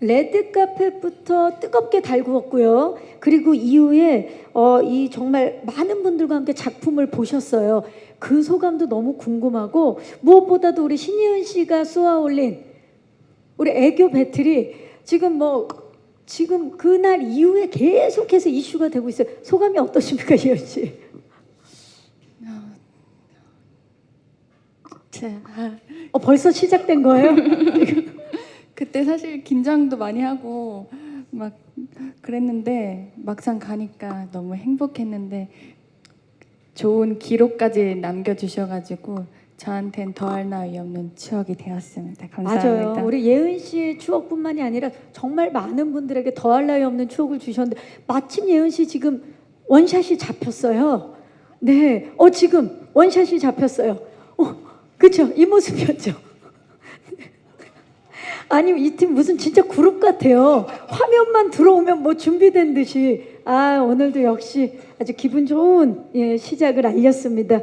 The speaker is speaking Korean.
레드 카펫부터 뜨겁게 달구었고요. 그리고 이후에 어, 이 정말 많은 분들과 함께 작품을 보셨어요. 그 소감도 너무 궁금하고 무엇보다도 우리 신예은 씨가 쏘아 올린 우리 애교 배틀이 지금 뭐 지금 그날 이후에 계속해서 이슈가 되고 있어요. 소감이 어떠십니까, 이현 씨? 제, 어, 벌써 시작된 거예요? 그때 사실 긴장도 많이 하고 막 그랬는데 막상 가니까 너무 행복했는데 좋은 기록까지 남겨주셔가지고 저한텐 더할 나위 없는 추억이 되었습니다. 감사합니다. 맞아요. 우리 예은 씨의 추억뿐만이 아니라 정말 많은 분들에게 더할 나위 없는 추억을 주셨는데 마침 예은 씨 지금 원샷이 잡혔어요. 네, 어 지금 원샷이 잡혔어요. 어, 그렇죠. 이 모습이었죠. 아니 이팀 무슨 진짜 그룹 같아요. 화면만 들어오면 뭐 준비된 듯이 아 오늘도 역시 아주 기분 좋은 예, 시작을 알렸습니다.